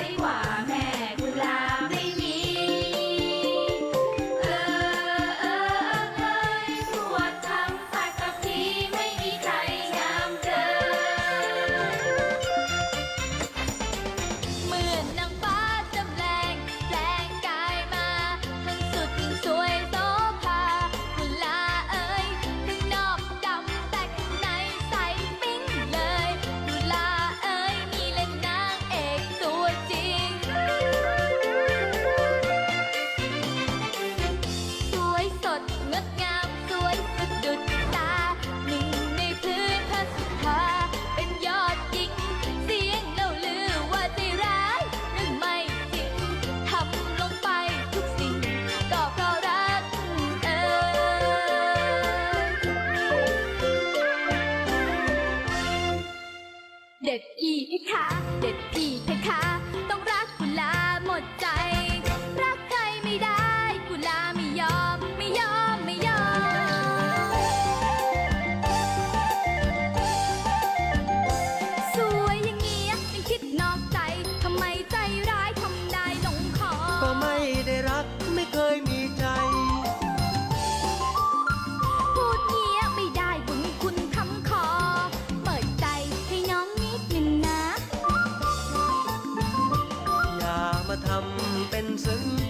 ดีกว่าแม่กุลา เด็ดพีเพคะ เด็ดพีเพคะ ต้องรักกุลาหมดใจ รักใครไม่ได้กุลาไม่ยอม ไม่ยอม ไม่ยอม สวยอย่างเงี้ยยังคิดนอกใจทำไมใจ ทำเป็นซึ้ง